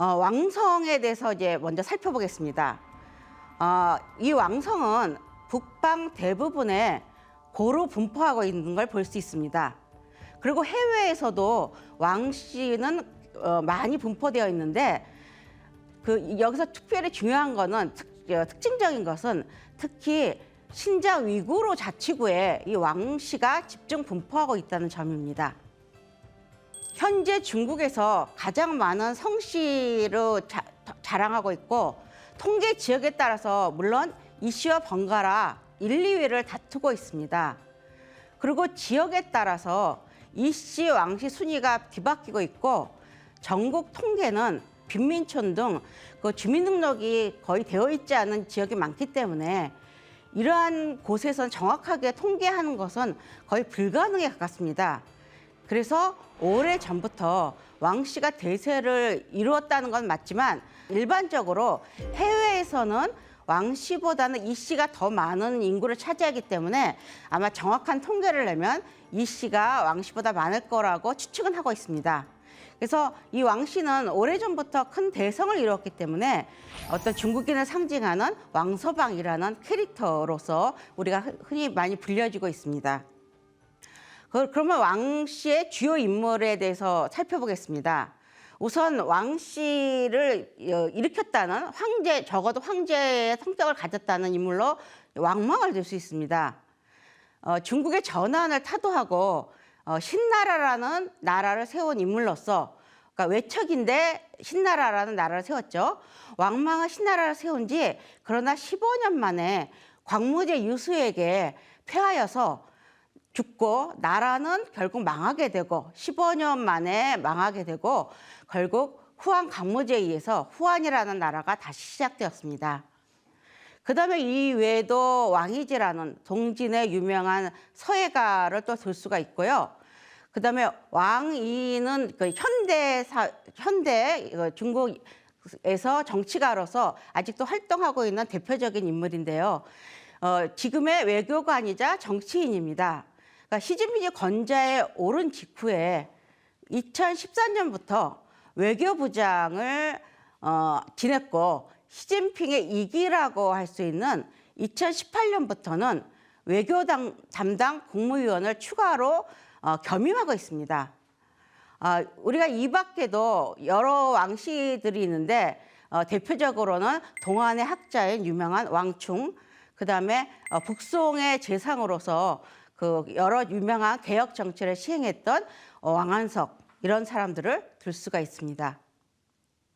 어, 왕성에 대해서 이제 먼저 살펴보겠습니다. 어, 이 왕성은 북방 대부분에 고루 분포하고 있는 걸 볼 수 있습니다. 그리고 해외에서도 왕씨는 어, 많이 분포되어 있는데 그 여기서 특별히 중요한 거는 특, 어, 특징적인 것은 특히 신장 위구르 자치구에 이 왕씨가 집중 분포하고 있다는 점입니다. 현재 중국에서 가장 많은 성씨로 자, 자랑하고 있고 통계 지역에 따라서 물론 이씨와 번갈아 1, 2위를 다투고 있습니다. 그리고 지역에 따라서 이씨 왕씨 순위가 뒤바뀌고 있고 전국 통계는 빈민촌 등 그 주민등록이 거의 되어 있지 않은 지역이 많기 때문에 이러한 곳에선 정확하게 통계하는 것은 거의 불가능에 가깝습니다. 그래서 오래 전부터 왕 씨가 대세를 이루었다는 건 맞지만 일반적으로 해외에서는 왕 씨보다는 이 씨가 더 많은 인구를 차지하기 때문에 아마 정확한 통계를 내면 이 씨가 왕 씨보다 많을 거라고 추측은 하고 있습니다. 그래서 이 왕 씨는 오래전부터 큰 대성을 이루었기 때문에 어떤 중국인을 상징하는 왕서방이라는 캐릭터로서 우리가 흔히 많이 불려지고 있습니다. 그- 그러면 왕 씨의 주요 인물에 대해서 살펴보겠습니다. 우선 왕 씨를 어, 일으켰다는 황제, 적어도 황제의 성격을 가졌다는 인물로 왕망을 들 수 있습니다. 어, 중국의 전환을 타도하고 어, 신나라라는 나라를 세운 인물로서 그러니까 외척인데 신나라라는 나라를 세웠죠. 왕망은 신나라를 세운 지 그러나 15년 만에 광무제 유수에게 패하여서 죽고 나라는 결국 망하게 되고 15년 만에 망하게 되고 결국 후한 강무제에 의해서 후한이라는 나라가 다시 시작되었습니다. 그 다음에 이 외에도 왕이지라는 동진의 유명한 서예가를 또 들 수가 있고요. 그 다음에 왕이는 그 현대 사 현대 그 중국에서 정치가로서 아직도 활동하고 있는 대표적인 인물인데요. 어, 지금의 외교관이자 정치인입니다. 그러니까 시진핑이 권좌에 오른 직후에 2014년부터 외교부장을 어, 지냈고 시진핑의 이기라고 할 수 있는 2018년부터는 외교 당- 담당 국무위원을 추가로 어, 겸임하고 있습니다. 아, 우리가 이 밖에도 여러 왕씨들이 있는데 어, 대표적으로는 동안의 학자인 유명한 왕충, 그 다음에 어, 북송의 재상으로서 그 여러 유명한 개혁 정치를 시행했던 어, 왕한석 이런 사람들을 들 수가 있습니다.